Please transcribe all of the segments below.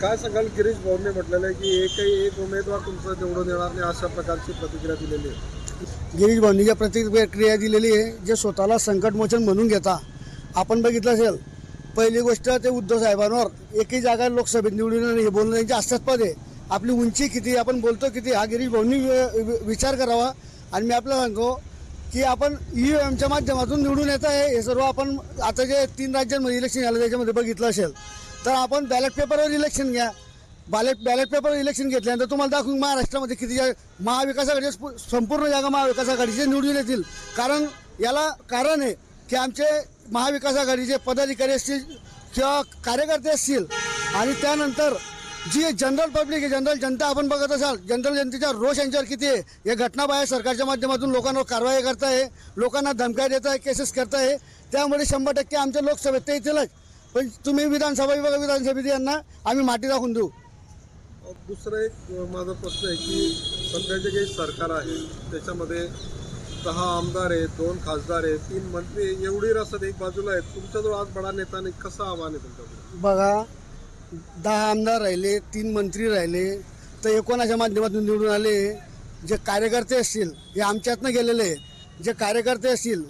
काय सांगाल? गिरीश भाऊंनी म्हटलेलं आहे की एकही एक उमेदवार तुमचा निवडून येणार नाही अशा प्रकारची प्रतिक्रिया दिलेली आहे. गिरीश भाऊंनी ज्या प्रतिक्रिया दिलेली आहे जे स्वतःला संकटमोचन म्हणून घेता आपण बघितलं असेल पहिली गोष्ट ते उद्धव साहेबांवर एकही जागा लोकसभेत निवडून येणार हे बोलणं त्यांच्या आस्थास्पद आहे. आपली उंची किती आपण बोलतो किती हा गिरीश भाऊंनी वि- विचार करावा. आणि मी आपल्याला सांगतो की आपण ई एमच्या माध्यमातून निवडून येत आहे हे सर्व आपण आता जे तीन राज्यांमध्ये इलेक्शन झालं त्याच्यामध्ये बघितलं असेल. तर आपण बॅलेट पेपरवर इलेक्शन घ्या. बॅलेट बॅलेट पेपरवर इलेक्शन घेतल्यानंतर तुम्हाला दाखवून महाराष्ट्रामध्ये किती महाविकास आघाडीचे संपूर्ण जागा महाविकास आघाडीचे निवडून येतील. कारण याला कारण आहे की आमचे महाविकास आघाडीचे पदाधिकारी असतील किंवा कार्यकर्ते असतील आणि त्यानंतर जी जनरल पब्लिक आहे जनरल जनता आपण बघत असाल जनरल जनतेचा रोष यांच्यावर किती आहे? या घटना बाहेर सरकारच्या माध्यमातून लोकांवर कारवाई करताय लोकांना धमक्या देत आहे केसेस करताय. त्यामुळे शंभर टक्के आमच्या लोकसभेत ते येतीलच. पण तुम्ही विधानसभा विभाग विधानसभेत यांना आम्ही माटी दाखवून देऊ. दुसरं एक माझा प्रश्न आहे की सध्याचे काही सरकार आहे त्याच्यामध्ये दहा आमदार आहेत दोन खासदार आहेत तीन मंत्री एवढी रसद एक बाजूला आहेत तुमच्याजवळ आज बडा नेता नाही कसं आव्हान आहे तुमच्याकडे? बघा दहा आमदार राहिले तीन मंत्री राहिले तर एकोणाच्या माध्यमातून निवडून आले जे कार्यकर्ते असतील हे आमच्यातनं गेलेले जे कार्यकर्ते असतील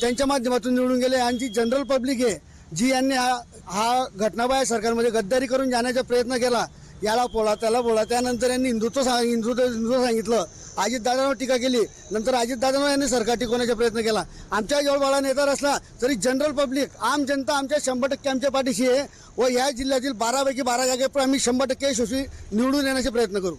त्यांच्या माध्यमातून निवडून गेले आणि जी जनरल पब्लिक आहे जी यांनी हा हा घटनाबाह्य सरकारमध्ये गद्दारी करून जाण्याचा प्रयत्न केला याला पोळा त्याला पोळा त्यानंतर यांनी हिंदुत्व सांग हिंदुत्व हिंदुत्व सांगितलं. अजितदादांवर टीका केली. नंतर अजितदादांवर यांनी सरकार टिकवण्याचा प्रयत्न केला. आमच्या जवळ बाळा नेता असला तरी जनरल पब्लिक आम जनता आमच्या शंभर टक्के आमच्या पाठीशी आहे व या जिल्ह्यातील बारापैकी बारा जागेवर आम्ही शंभर टक्के यशस्वी निवडून येण्याचे प्रयत्न करू.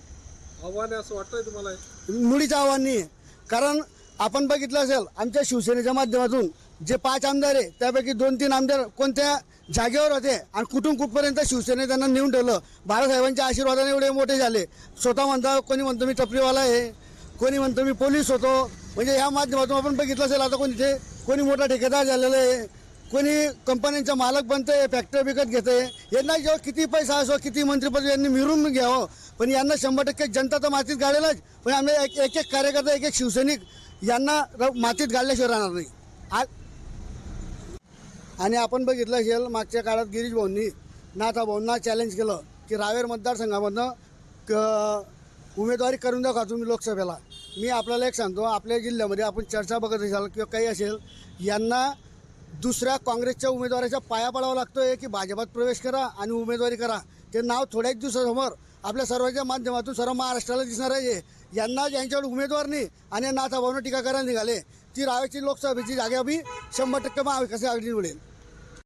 आव्हान आहे असं वाटतंय तुम्हाला? मुळीचं आव्हान नाही आहे कारण आपण बघितलं असेल आमच्या शिवसेनेच्या माध्यमातून जे पाच आमदार आहे त्यापैकी दोन तीन आमदार कोणत्या जागेवर होते आणि कुठून कुठपर्यंत शिवसेने त्यांना नेऊन ठेवलं? बाळासाहेबांच्या आशीर्वादाने एवढे मोठे झाले. स्वतः म्हणता कोणी म्हणतो मी टपरीवाला आहे. कोणी म्हणतो मी पोलीस होतो. म्हणजे ह्या माध्यमातून आपण बघितलं असेल आता कोणी ते कोणी मोठा ठेकेदार झालेला आहे. कोणी कंपन्यांचा मालक बनतंय फॅक्टरी विकत घेते यांना जेव्हा किती पैसा असो किती मंत्रिपद यांनी मिळून घ्यावं पण यांना शंभर टक्के जनता तर मातीत गाडेलच पण आम्ही एक एक एक कार्यकर्ता एक एक शिवसैनिक यांना मातीत गाडल्याशिवाय राहणार नाही. आज आणि आपण बघितलं असेल मागच्या काळात गिरीश भाऊंनी नाथाभाऊंना चॅलेंज केलं की रावेर मतदारसंघामधनं क उमेदवारी करून दाखवा तुम्ही लोकसभेला. मी आपल्याला एक सांगतो आपल्या जिल्ह्यामध्ये आपण चर्चा बघत असाल किंवा काही असेल यांना दुसऱ्या काँग्रेसच्या उमेदवाराच्या पाया पडावा लागतो आहे की भाजपात प्रवेश करा आणि उमेदवारी करा. ते नाव थोड्याच दिवसासमोर आपल्या सर्वांच्या माध्यमातून सर्व महाराष्ट्राला दिसणार आहे. यांना ज्यांच्याकडे उमेदवार नाही आणि नाथाभाऊनं टीका करायला निघाले. ती रावेची लोकसभेची जागा बी शंभर टक्के महाविकास आघाडी निवडेल